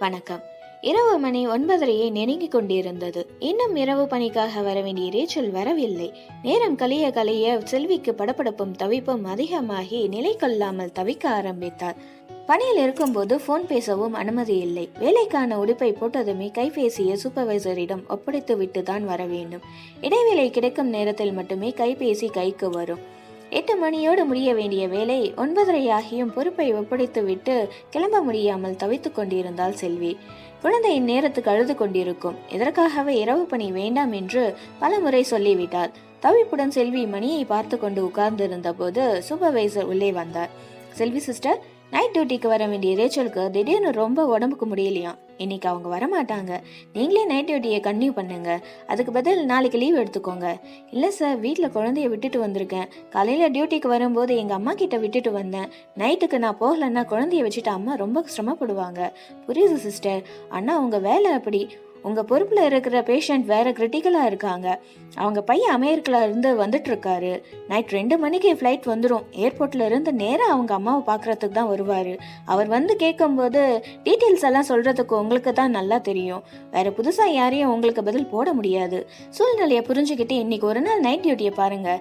வணக்கம். இரவு மணி ஒன்பதரையை நெருங்கிக் கொண்டிருந்தது. இன்னும் இரவு பணிக்காக வர வேண்டிய ரேச்சல் வரவில்லை. நேரம் கலைய கலிய செல்விக்கு படபடப்பும் தவிப்பும் அதிகமாகி நிலை கொள்ளாமல் தவிக்க ஆரம்பித்தார் பணியில் இருக்கும்போது போன் பேசவும் அனுமதி இல்லை. வேலைக்கான உடுப்பை போட்டதுமே கைபேசியை சூப்பர்வைசரிடம் ஒப்படைத்து விட்டு தான் வர வேண்டும். இடைவேளை கிடைக்கும் நேரத்தில் மட்டுமே கைபேசி கைக்கு வரும். எட்டு மணியோடு முடிய வேண்டிய வேலை ஒன்பதரை ஆகியும் பொறுப்பை ஒப்படைத்துவிட்டு கிளம்ப முடியாமல் தவித்துக் கொண்டிருந்தாள் செல்வி. குழந்தை இந்நேரத்துக்கு அழுது கொண்டிருக்கும். இதற்காகவே இரவு பணி வேண்டாம் என்று பலமுறை சொல்லிவிட்டார் தவிப்புடன் செல்வி மணியை பார்த்து கொண்டு உட்கார்ந்திருந்த போது சூப்பர்வைசர் உள்ளே வந்தார். செல்வி சிஸ்டர் நைட் டியூட்டிக்கு வர வேண்டிய ரேச்சலுக்கு திடீர்னு ரொம்ப உடம்புக்கு முடியலையாம். இன்னைக்கு அவங்க வரமாட்டாங்க. நீங்களே நைட் டியூட்டியை கன்டினியூ பண்ணுங்க. அதுக்கு பதில் நாளைக்கு லீவ் எடுத்துக்கோங்க. இல்லை சார் வீட்டில் குழந்தைய விட்டுட்டு வந்திருக்கேன். காலையில் டியூட்டிக்கு வரும்போது எங்கள் அம்மா கிட்ட விட்டுட்டு வந்தேன். நைட்டுக்கு நான் போகலன்னா குழந்தைய வச்சுட்டு அம்மா ரொம்ப சிரமப்படுவாங்க. புரியுது சிஸ்டர் அண்ணா உங்கள் வேலை அப்படி. உங்கள் பொறுப்பில் இருக்கிற பேஷண்ட் வேற கிரிட்டிக்கலாக இருக்காங்க. அவங்க பையன் அமெரிக்கில் இருந்து வந்துட்டு இருக்காரு நைட் ரெண்டு மணிக்கு ஃப்ளைட் வந்துடும் ஏர்போர்ட்ல இருந்து நேராக அவங்க அம்மாவை பார்க்கறதுக்கு தான் வருவார். அவர் வந்து கேட்கும்போது டீட்டெயில்ஸ் எல்லாம் சொல்கிறதுக்கு உங்களுக்கு தான் நல்லா தெரியும். வேற புதுசாக யாரையும் உங்களுக்கு பதில் போட முடியாது. சூழ்நிலையை புரிஞ்சுக்கிட்டு இன்னைக்கு ஒரு நாள் நைட் டியூட்டியை பாருங்கள்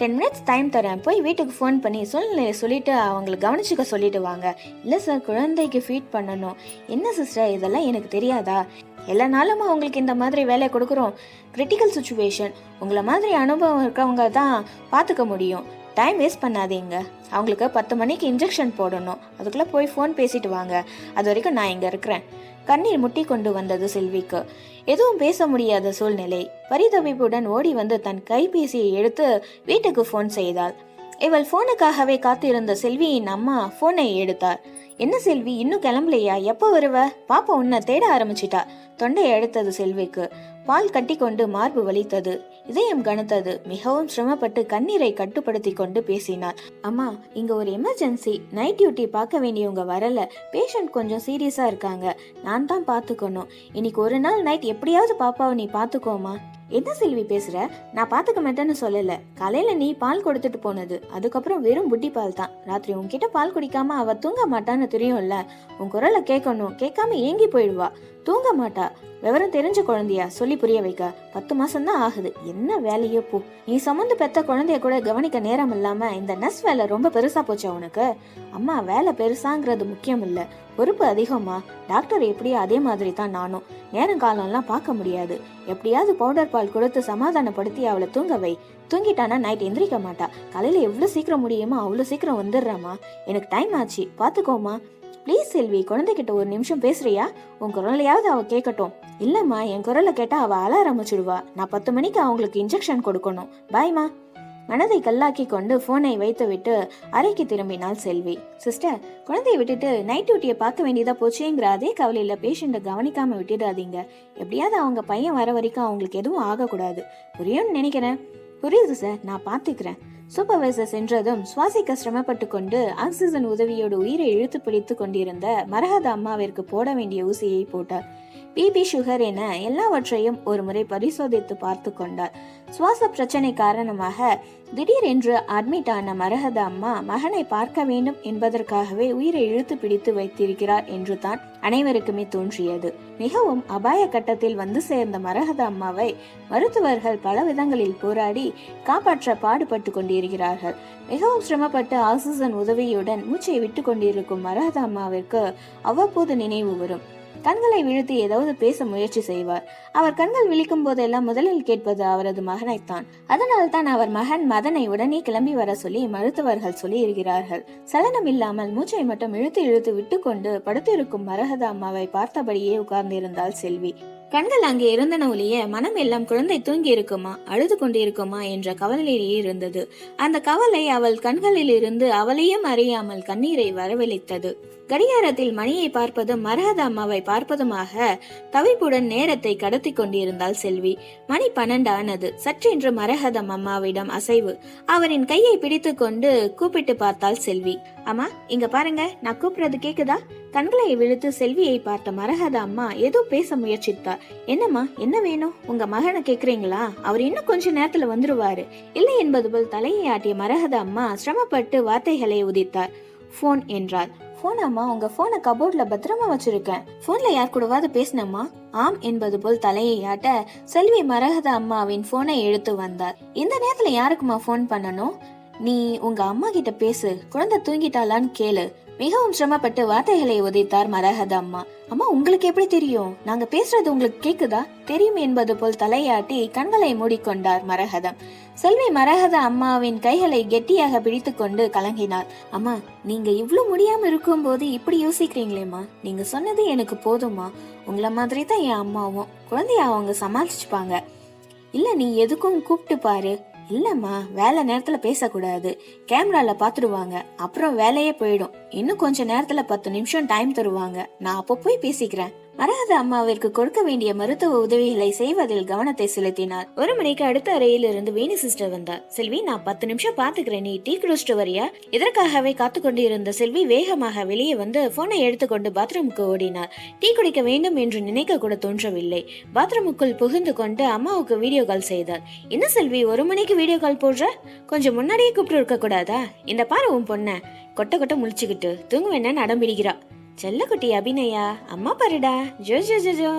டென் மினிட்ஸ் டைம் தரேன். போய் வீட்டுக்கு ஃபோன் பண்ணி சூழ்நிலையை சொல்லிட்டு அவங்களை கவனிச்சுக்க சொல்லிட்டு வாங்க. இல்லை சார் குழந்தைக்கு ஃபீட் பண்ணணும். என்ன சிஸ்டர் இதெல்லாம் எனக்கு தெரியாதா? எல்லா நாளும் உங்களுக்கு இந்த மாதிரி வேலையை கொடுக்குறோம். கிரிட்டிக்கல் சுச்சுவேஷன் உங்களை மாதிரி அனுபவம் இருக்கவங்க தான் பார்த்துக்க முடியும். டைம் வேஸ்ட் பண்ணாதீங்க. அவங்களுக்கு பத்து மணிக்கு இன்ஜெக்ஷன் போடணும். அதுக்குள்ளே போய் ஃபோன் பேசிட்டு வாங்க. அது வரைக்கும் நான் இங்கே இருக்கிறேன். கண்ணீர் முட்டி கொண்டு வந்தது செல்விக்கு. எதுவும் பேச முடியாத சூழ்நிலை. பரிதவிப்புடன் ஓடி வந்து தன் கைபேசியை எடுத்து வீட்டுக்கு ஃபோன் செய்தாள். இவள் ஃபோனுக்காகவே காத்திருந்த செல்வியின் அம்மா ஃபோனை எடுத்தார். என்ன செல்வி இன்னும் கிளம்பலையா? எப்போ வருவ? பாப்பா உன்னை தேட ஆரம்பிச்சிட்டா. தொண்டை எடுத்தது செல்விக்கு. பால் கட்டி கொண்டு மார்பு வலித்தது. இதயம் கனத்தது. மிகவும் சிரமப்பட்டு கண்ணீரை கட்டுப்படுத்தி கொண்டு பேசினார். அம்மா இங்க ஒரு எமர்ஜென்சி நைட் டியூட்டி பார்க்க வேண்டியவங்க வரல. பேஷண்ட் கொஞ்சம் சீரியஸா இருக்காங்க. நான் தான் பாத்துக்கணும் இன்னைக்கு ஒரு நாள் நைட் எப்படியாவது பாப்பாவை நீ பாத்துக்கோமா என்ன செல்வி பேசுற? நான் பாத்துக்க மாட்டேன்னு சொல்லல. காலையில நீ பால் கொடுத்துட்டு போனது. அதுக்கப்புறம் வெறும் புட்டி பால் தான். ராத்திரி உன்கிட்ட பால் குடிக்காம அவ தூங்க மாட்டான்னு தெரியும்ல. உன் குரலை கேட்கணும். கேட்காம ஏங்கி போயிடுவா. தூங்க மாட்டா விவரம் தெரிஞ்ச குழந்தையா? சொல்லி புரிய வைக்க. பத்து மாசம் தான் ஆகுது. என்ன வேலையோ போ. நீ சுமந்து பெத்த குழந்தைய கூட கவனிக்க நேரம் இல்லாம இந்த நர்ஸ் வேலை ரொம்ப பெருசா போச்சா உனக்கு? அம்மா வேலை பெருசாங்கிறது முக்கியம் இல்ல. பொறுப்பு அதிகமா டாக்டர் எப்படியோ அதே மாதிரி தான் நானும். நேரம் காலம்லாம் பார்க்க முடியாது. எப்படியாவது பவுடர் பால் கொடுத்து சமாதானப்படுத்தி அவளை தூங்க வை. தூங்கிட்டானா நைட் எந்திரிக்க மாட்டா. காலையில எவ்வளவு சீக்கிரம் முடியுமோ அவ்வளவு சீக்கிரம் வந்துடுறாமா எனக்கு டைம் ஆச்சு. பாத்துக்கோமா ப்ளீஸ் செல்வி குழந்தைகிட்ட ஒரு நிமிஷம் பேசுறியா? உன் குரலையாவது அவ கேட்கட்டும் இல்லம்மா என் குரலை கேட்டா அவ அழ ஆரம்பிச்சிடுவா நான் பத்து மணிக்கு அவங்களுக்கு இன்ஜெக்ஷன் கொடுக்கணும். பாய்மா மனதை கல்லாக்கி கொண்டு போனை வைத்துவிட்டு அறைக்கு திரும்பினாள் செல்வி. சிஸ்டர் குழந்தையை விட்டுட்டு நைட் டியூட்டியை பார்க்க வேண்டியதா போச்சேங்கிற அதே கவலையில பேஷண்ட்டை கவனிக்காம விட்டுடாதீங்க. எப்படியாவது அவங்க பையன் வர வரைக்கும் அவங்களுக்கு எதுவும் ஆகக்கூடாது. புரியும்னு நினைக்கிறேன். புரியுது சார் நான் பார்த்துக்கிறேன். சூப்பர்வைசர் சென்றதும் சுவாசிக்க சிரமப்பட்டு கொண்டு ஆக்சிஜன் உதவியோடு உயிரை இழுத்து பிடித்து கொண்டிருந்த மரகத அம்மாவிற்கு போட வேண்டிய ஊசியை போட்டார். பிபி சுகர் என எல்லாவற்றையும் ஒரு முறை பரிசோதித்து பார்த்து கொண்டார். சுவாச பிரச்சனை காரணமாக திடீரென்று அட்மிட் ஆன மரகத அம்மா மகனை பார்க்க வேண்டும் என்பதற்காகவே உயிரை இழுத்து பிடித்து வைத்திருக்கிறார் என்று தான் அனைவருக்குமே தோன்றியது. மிகவும் அபாய கட்டத்தில் வந்து சேர்ந்த மரகத அம்மாவை மருத்துவர்கள் பல விதங்களில் போராடி காப்பாற்ற பாடுபட்டு கொண்டிருக்கிறார்கள். மிகவும் சிரமப்பட்டு ஆக்சிஜன் உதவியுடன் மூச்சை விட்டு கொண்டிருக்கும் மரகத அம்மாவிற்கு அவ்வப்போது நினைவு வரும். கண்களை விழுத்து ஏதாவது பேச முயற்சி செய்வார். அவர் கண்கள் விழிக்கும் போதெல்லாம் முதலில் கேட்பது அவரது மகனைத்தான். அதனால் தான் அவர் மகன் மதனை உடனே கிளம்பி வர சொல்லி மருத்துவர்கள் சொல்லி இருக்கிறார்கள் சலனம் இல்லாமல் மூச்சை மட்டும் இழுத்து இழுத்து விட்டுக்கொண்டு படுத்திருக்கும் மரகத அம்மாவை பார்த்தபடியே உட்கார்ந்திருந்தாள் செல்வி. கண்கள் அங்கே இருந்தன ஒழிய மனம் எல்லாம் குழந்தை தூங்கி இருக்குமா அழுது கொண்டிருக்குமா என்ற கவலையிலேயே இருந்தது. அந்த கவலை அவள் கண்களில் இருந்து அவளையும் அறியாமல் கண்ணீரை வரவழைத்தது. கடிகாரத்தில் மணியை பார்ப்பதும் மரகத அம்மாவை பார்ப்பதுமாக தவிப்புடன் நேரத்தை கடத்தி கொண்டிருந்தாள் செல்வி. மணி பன்னெண்டு ஆனது. சற்றென்று மரகதம் அம்மாவிடம் அசைவு. அவரின் கையை பிடித்து கொண்டு கூப்பிட்டு பார்த்தாள் செல்வி. அம்மா இங்க பாருங்க நான் கூப்பிடுறது கேக்குதா? கண்களை விழுத்து செல்வியை பார்த்த மரகத அம்மா ஏதோ பேச முயற்சித்தார் என்னம்மா என்ன வேணும்? உங்க மகனை கேக்குறீங்களா? அவர் இன்னும் கொஞ்ச நேரத்துல வந்துருவாரு. இல்லை என்பது போல் தலையை ஆட்டிய மரகத அம்மா சிரமப்பட்டு வார்த்தைகளை உதித்தார் ஃபோன் என்றாள். அம்மா உங்க போனை கபோர்ட்ல பத்திரமா வச்சிருக்கேன். போன்ல யார் கூடவாது பேசினம்மா? ஆம் என்பது போல் தலையை ஆட்ட செல்வி மரகத அம்மாவின் போனை எடுத்து வந்தார் இந்த நேரத்துல யாருக்குமா ஃபோன் பண்ணணும்? நீ உங்க அம்மா கிட்ட பேசு. குழந்தை தூங்கிட்டாளான்னு கேளு. மிகவும் சிரமப்பட்டு வார்த்தைகளை உதைத்தார் மரகத அம்மா. அம்மா உங்களுக்கு எப்படி தெரியும்? நாங்க பேசுறது உங்களுக்கு கேக்குதா? தெரியும் என்பது போல் தலையாட்டி கண்களை மூடிக்கொண்டார் மரகதம். செல்வி மரகத அம்மாவின் கைகளை கெட்டியாக பிடித்துக்கொண்டு கலங்கினார் அம்மா நீங்க இவ்வளவு முடியாம இருக்கும்போது இப்படி யோசிக்கிறீங்களேம்மா? நீங்க சொன்னது எனக்கு போதுமா உங்கள மாதிரி தான் என் அம்மாவும் குழந்தைய அவங்க சமாளிச்சுப்பாங்க. இல்ல நீ எதுக்கும் கூப்பிட்டு பாரு. இல்லம்மா வேலை நேரத்துல பேசக்கூடாது. கேமரால பாத்துடுவாங்க. அப்புறம் வேலையே போயிடும். இன்னும் கொஞ்ச நேரத்துல பத்து நிமிஷம் டைம் தருவாங்க. நான் அப்போ போய் பேசிக்கிறேன். மரகத அம்மாவிற்கு கொடுக்க வேண்டிய மருத்துவ உதவிகளை செய்வதில் கவனத்தை செலுத்தினார். ஒரு மணிக்கு அடுத்த அறையில் இருந்து வேணு சிஸ்டர் வந்தார். செல்வி நான் பத்து நிமிஷம் பாத்துக்கிறேன் நீ டீ குடிச்சிட்டு வரியா? இதற்காகவே காத்து கொண்டிருந்த செல்வி வேகமாக வெளியே வந்து போனை எடுத்துக்கொண்டு பாத்ரூமுக்கு ஓடினார். டீ குடிக்க வேண்டும் என்று நினைக்க கூட தோன்றவில்லை. பாத்ரூமுக்குள் புகுந்து கொண்டு அம்மாவுக்கு வீடியோ கால் செய்தார். என்ன செல்வி ஒரு மணிக்கு வீடியோ கால் போடுற? கொஞ்சம் முன்னாடியே கூப்பிட்டு இருக்க கூடாதா? இந்த பாரு உன் பொண்ண. கொட்ட கொட்ட முழிச்சுக்கிட்டு தூங்குவேன்னு அடம் பிடிக்கிறா. செல்லக்குட்டி அபிநயா அம்மா பாருடா. Joe Joe Joe Joe.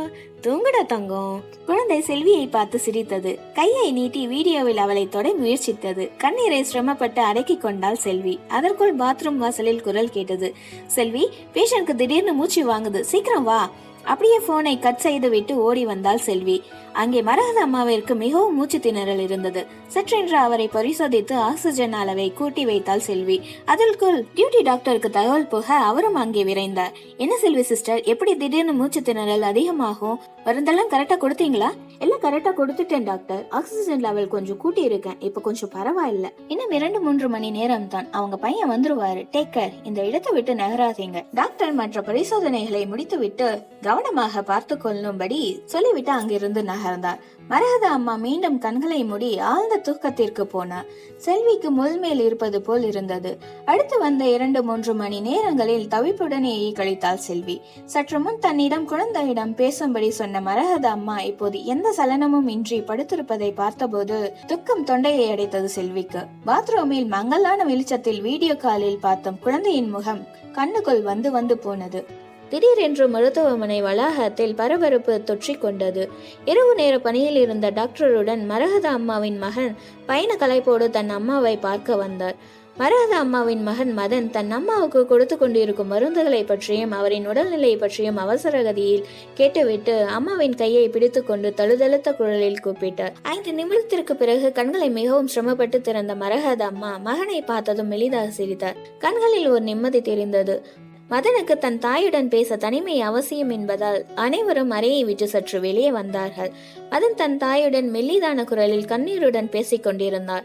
தூங்குடா தங்கம். குழந்தை செல்வியை பார்த்து சிரித்தது. கையை நீட்டி வீடியோவில் அவளை தொட முயற்சித்தது. கண்ணீரை சிரமப்பட்டு அடக்கி கொண்டாள் செல்வி. அதற்குள் பாத்ரூம் வாசலில் குரல் கேட்டது. செல்வி பேஷண்ட்க்கு திடீர்னு மூச்சு வாங்குது. சீக்கிரம் வா. அப்படியே போனை கட் செய்து விட்டு ஓடி வந்தாள் செல்வி. அங்கே மரகத அம்மாவிற்கு மிகவும் மூச்சு திணறல் இருந்தது. சற்றென்று அவரை பரிசோதித்து ஆக்சிஜன் அளவை கூட்டி வைத்தாள் செல்வி. அதற்குள் டியூட்டி டாக்டருக்கு தகவல் போக அவரும் அங்கே விரைந்தார். என்ன செல்வி சிஸ்டர் எப்படி திடீர்னு மூச்சு திணறல் அதிகமாகும்? மருந்தெல்லாம் கரெக்டா கொடுத்தீங்களா? எல்லாம் கரெக்டா கொடுத்துட்டேன் டாக்டர் ஆக்சிஜன் லெவல் கொஞ்சம் கூட்டி இருக்கேன். இப்ப கொஞ்சம் பரவாயில்ல. இன்னும் இரண்டு மூன்று மணி நேரம் தான் அவங்க பையன் வந்துருவாரு. டேக் கேர் இந்த இடத்தை விட்டு நகராதீங்க. டாக்டர் மற்ற பரிசோதனைகளை முடித்துவிட்டு கவனமாக பார்த்து கொள்ளும்படி சொல்லிவிட்டு அங்கிருந்து நகர்ந்தார். மரகத அம்மா மீண்டும் கண்களை மூடி ஆழ்ந்த தூக்கத்திற்கு போனார். செல்விக்கு முள்மேல் இருப்பது போல் இருந்தது. அடுத்து வந்த இரண்டு மூன்று மணி நேரங்களில் தவிப்புடனேயே கழித்தாள் செல்வி. சற்று முன் தன்னிடம் குழந்தையிடம் பேசும்படி சொன்ன மரகத அம்மா இப்போது எந்த சலனமும் இன்றி படுத்திருப்பதை பார்த்தபோது துக்கம் தொண்டையை அடைத்தது செல்விக்கு. பாத்ரூமில் மங்கலான வெளிச்சத்தில் வீடியோ காலில் பார்த்தும் குழந்தையின் முகம் கண்ணுக்குள் வந்து வந்து போனது. திடீரென்று மருத்துவமனை வளாகத்தில் பரபரப்பு தொற்றிக் கொண்டது இரவு நேர பணியில் இருந்த டாக்டருடன் மரகத அம்மாவின் மகன் பயண கலைப்போடு தன் அம்மாவை பார்க்க வந்தார். மரகத அம்மாவின் மகன் மதன் தன் அம்மாவுக்கு கொடுத்து கொண்டிருக்கும் மருந்துகளை பற்றியும் அவரின் உடல்நிலை பற்றியும் அவசரகதியில் கேட்டுவிட்டு அம்மாவின் கையை பிடித்துக்கொண்டு தழுதழுத்த குரலில் கூப்பிட்டார். ஐந்து நிமிடத்திற்கு பிறகு கண்களை மிகவும் சிரமப்பட்டு திறந்த மரகத அம்மா மகனை பார்த்ததும் எளிதாக சிரித்தார். கண்களில் ஒரு நிம்மதி தெரிந்தது. மதனுக்கு தன் தாயுடன் பேச தனிமை அவசியம் என்பதால் அனைவரும் அறையை விட்டு சற்று வெளியே வந்தார்கள். மதன் தன் தாயுடன் மெல்லிதான குரலில் கண்ணீருடன் பேசிக் கொண்டிருந்தார்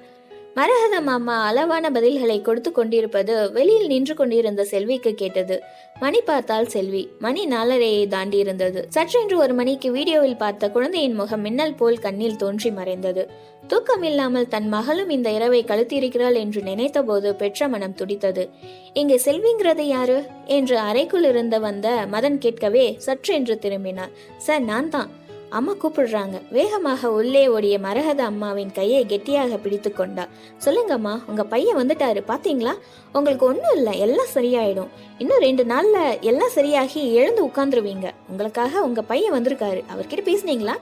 மரகத மாமா அளவான பதில்களை கொடுத்து கொண்டிருப்பது வெளியில் நின்று கொண்டிருந்த செல்விக்கு கேட்டது. மணி பார்த்தால் செல்வி. மணி நாலரையை தாண்டி இருந்தது. சற்றென்று ஒரு மணிக்கு வீடியோவில் பார்த்த குழந்தையின் முகம் மின்னல் போல் கண்ணில் தோன்றி மறைந்தது. தூக்கம் இல்லாமல் தன் மகளும் இந்த இரவை கழுத்திருக்கிறாள் என்று நினைத்தபோது பெற்ற மனம் துடித்தது. இங்கே செல்விங்கிறது யாரு? என்று அறைக்குள் இருந்து வந்த மதன் கேட்கவே சற்றென்று திரும்பினார் சார் நான் தான். அம்மா கூப்பிடுறாங்க. வேகமாக உள்ளே ஓடிய மரகத அம்மாவின் கையை கெட்டியாக பிடித்து கொண்டா. சொல்லுங்கம்மா உங்க பையன் வந்துட்டாரு பாத்தீங்களா? உங்களுக்கு ஒன்றும் இல்லை எல்லாம் சரியாயிடும். இன்னும் ரெண்டு நாள்ல எல்லாம் சரியாகி எழுந்து உட்காந்துருவீங்க. உங்களுக்காக உங்க பையன் வந்திருக்காரு. அவர்கிட்ட பேசுனீங்களா?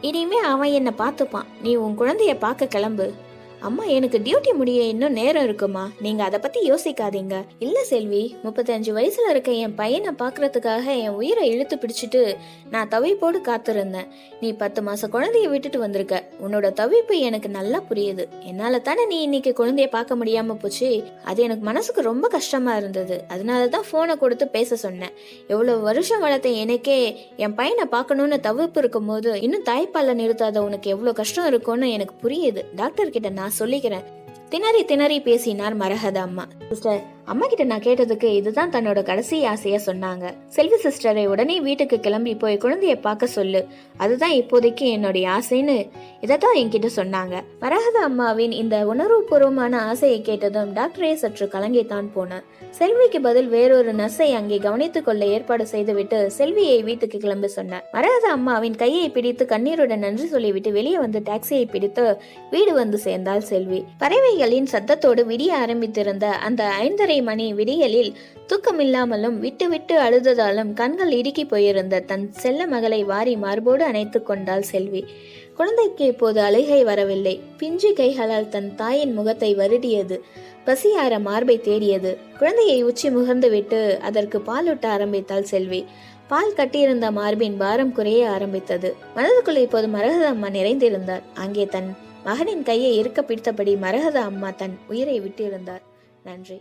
இனிமே அவன் என்னை பார்த்துப்பான். நீ உன் குழந்தைய பார்க்க கிளம்பு. அம்மா எனக்கு டியூட்டி முடிய இன்னும் நேரம் இருக்குமா? நீங்க அதை பத்தி யோசிக்காதீங்க. இல்ல செல்வி முப்பத்தஞ்சு வயசுல இருக்க என் பையனை பாக்குறதுக்காக என் உயிரை இழுத்து பிடிச்சிட்டு நான் தவிப்போடு காத்திருந்தேன். நீ பத்து மாச குழந்தைய விட்டுட்டு வந்திருக்க. உன்னோட தவிப்பு எனக்கு நல்லா புரியுது. என்னால தானே நீ இன்னைக்கு குழந்தைய பார்க்க முடியாம போச்சு? அது எனக்கு மனசுக்கு ரொம்ப கஷ்டமா இருந்தது. அதனால தான் போனை கொடுத்து பேச சொன்னேன். எவ்வளவு வருஷம் வளர்த்த எனக்கே என் பையனை பார்க்கணும்னு தவிப்பு இருக்கும்போது இன்னும் தாய்ப்பாலை நிறுத்தாத உனக்கு எவ்வளவு கஷ்டம் இருக்கும்னு எனக்கு புரியுது. டாக்டர் கிட்ட நான் நான் சொல்லிக்கிறேன். திணறி திணறி பேசினார் மரகத அம்மா. சிஸ்டர் அம்மா கிட்ட நான் கேட்டதுக்கு இதுதான் தன்னோட கடைசி ஆசையா சொன்னாங்க. செல்வி சிஸ்டரை உடனே வீட்டுக்கு கிளம்பி போய் குழந்தைய பார்க்க சொல்லு. அதுதான் இப்போதைக்கு என்னுடைய ஆசைன்னு இதைத்தான் என்கிட்ட சொன்னாங்க. வராகத அம்மாவின் இந்த உணர்வுபூர்வமான ஆசையை கேட்டதும் டாக்டரே சற்று கலங்கித்தான் போனேன் செல்விக்கு பதில் வேறொரு நர்ஸை அங்கே கவனித்துக் கொள்ள ஏற்பாடு செய்துவிட்டு செல்வியை வீட்டுக்கு கிளம்ப சொன்னேன் மரகத அம்மாவின் கையை பிடித்து கண்ணீருடன் நன்றி சொல்லிவிட்டு வெளியே வந்து டாக்ஸியை பிடித்து வீடு வந்து சேர்ந்தாள் செல்வி. பறவைகளின் சத்தத்தோடு விடிய ஆரம்பித்திருந்த அந்த ஐந்தரை மணி விடியலில் தூக்கமில்லாமலும் விட்டு விட்டு அழுததாலும் கண்கள் இடுக்கி போயிருந்த தன் செல்ல மகளை வாரி மார்போடு அணைத்து கொண்டாள் செல்வி. குழந்தைக்கு இப்போது அழுகை வரவில்லை. பிஞ்சு கைகளால் தன் தாயின் முகத்தை வருடியது. பசியார மார்பை தேடியது. குழந்தையை உச்சி முகர்ந்துவிட்டு அதற்கு பாலூட்ட ஆரம்பித்தாள் செல்வி. பால் கட்டியிருந்த மார்பின் பாரம் குறைய ஆரம்பித்தது. மனதுக்குள் இப்போது மரகத அம்மா நிறைந்திருந்தார். அங்கே தன் மகனின் கையை இருக்க பிடித்தபடி மரகத அம்மா தன் உயிரை விட்டிருந்தார். நன்றி.